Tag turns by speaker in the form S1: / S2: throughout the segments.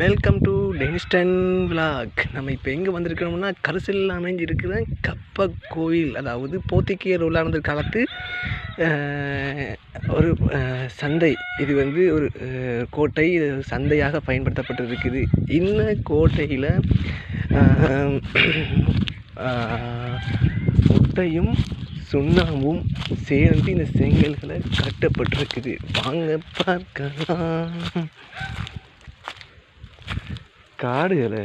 S1: Welcome to டெனிஸ்டன் vlog நம்ம இப்போ எங்கே வந்திருக்கிறோம்னா கரிசலில் அமைஞ்சிருக்கிற கப்ப கோயில் அதாவது போத்திக்கியர் உள்ளார்ந்த காலத்து ஒரு சந்தை. இது வந்து ஒரு கோட்டை சந்தையாக சந்தையாக பயன்படுத்தப்பட்டிருக்குது. இந்த கோட்டையில் முட்டையும் சுண்ணாம்பும் சேர்ந்து இந்த செங்கல்களை கட்டப்பட்டிருக்குது. வாங்க பார்க்கலாம். காடுகளை.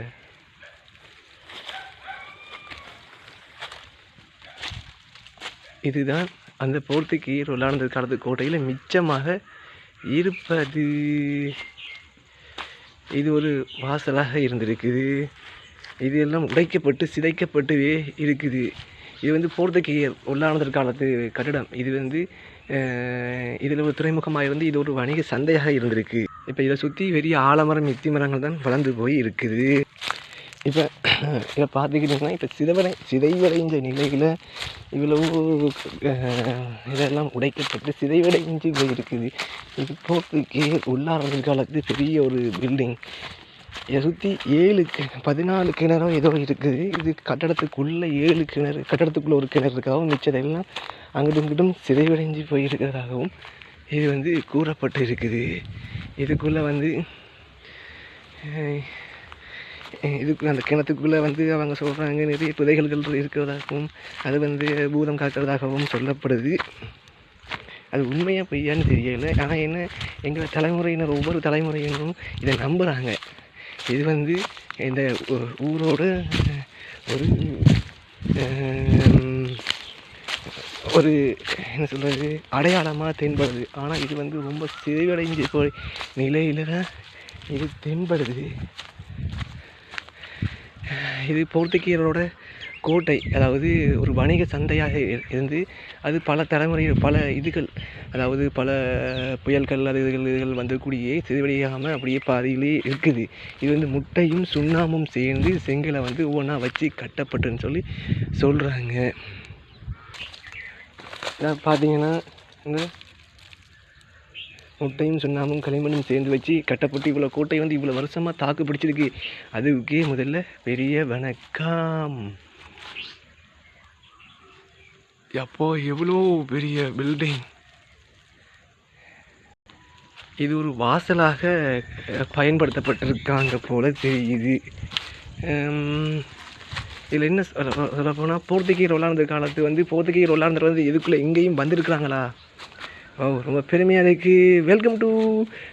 S1: இதுதான் அந்த போர்த்துகீயர் விளையாண்ட காலத்து கோட்டையில் மிச்சமாக இருப்பது. இது ஒரு வாசலாக இருந்திருக்குது. இது எல்லாம் உடைக்கப்பட்டு சிதைக்கப்பட்டுவே இருக்குது. இது வந்து போர்த்துகீயர் உள்ளானதற்கானது காலத்து இது வந்து இதில் ஒரு துறைமுகமாக இருந்து இது ஒரு வணிக சந்தையாக இருந்திருக்கு. இப்போ இதை சுற்றி பெரிய ஆலமரம் மித்தி மரங்கள் தான் வளர்ந்து போய் இருக்குது. இப்போ இதை பார்த்துக்கிட்டிங்கன்னா இப்போ சிதவரை சிதைவடைஞ்ச நிலையில் இவ்வளவு இதெல்லாம் உடைக்கப்பட்டு சிதைவடைஞ்சு போயிருக்குது. இது போர்த்துகீயர் உள்ளானதர் காலத்து பெரிய ஒரு பில்டிங் இதை சுற்றி ஏழு பதினாலு கிணறோ ஏதோ இருக்குது இது கட்டடத்துக்குள்ளே ஏழு கிணறு கட்டடத்துக்குள்ளே ஒரு கிணறு இருக்காகவும் மிச்சதெல்லாம் அங்கிட்டும் இங்கிட்டும் சிதைவடைஞ்சு போயிருக்கிறதாகவும் இது வந்து கூறப்பட்டு இருக்குது இதுக்குள்ளே வந்து இதுக்கு அந்த கிணத்துக்குள்ளே வந்து அவங்க சொல்கிறாங்க நிறைய புதைகள்கள் இருக்கிறதாகவும் அது வந்து பூதம் காக்கிறதாகவும் சொல்லப்படுது. அது உண்மையாக பொய்யான்னு தெரியலை. ஆனால் என்ன எங்கள் தலைமுறையினர் ஒவ்வொரு தலைமுறையினரும் இதை நம்புகிறாங்க இது வந்து இந்த ஊரோட ஒரு ஒரு என்ன சொல்கிறது அடையாளமாக தென்படுது. ஆனால் இது வந்து ரொம்ப சிதைவடைஞ்சு போய் நிலையில் தான் இது தென்படுது. இது போர்த்துகீயரோட கோட்டை அதாவது ஒரு வணிக சந்தையாக இருந்து அது பல தலைமுறை பல இதுகள் அதாவது பல புயல்கள் அது இதுகள் இதுகள் வந்து கூடியே சிதைவடையாமல் அப்படியே பாதியிலேயே இருக்குது. இது வந்து முட்டையும் சுண்ணாம்பும் சேர்ந்து செங்கலை வந்து ஒவ்வொன்றா வச்சு கட்டப்பட்டுன்னு சொல்லி சொல்கிறாங்க பார்த்தீங்கன்னா இந்த முட்டையும் சுண்ணாமும் களிமண்ணும் சேர்ந்து வச்சு கட்டப்பட்டு இவ்வளோ கோட்டை வந்து இவ்வளோ வருஷமாக தாக்கு பிடிச்சிருக்கு. அதுக்கே முதல்ல பெரிய வணக்கம். எப்போ எவ்வளோ பெரிய பில்டிங் இது ஒரு வாசலாக பயன்படுத்தப்பட்டிருக்காங்க போல தெரியுது. இதில் என்ன சொல்ல போனால் போர்த்துகீர் விளாண்ட காலத்து வந்து போர்த்துகீர் விளாண்டர் வந்து இதுக்குள்ளே எங்கேயும் வந்திருக்கிறாங்களா? ஓ ரொம்ப பெருமையாக இருக்குது வெல்கம் டு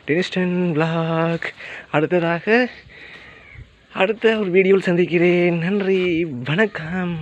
S1: டெனிஸ்டன் பிளாக் அடுத்ததாக அடுத்த ஒரு வீடியோவில் சந்திக்கிறேன். நன்றி வணக்கம்.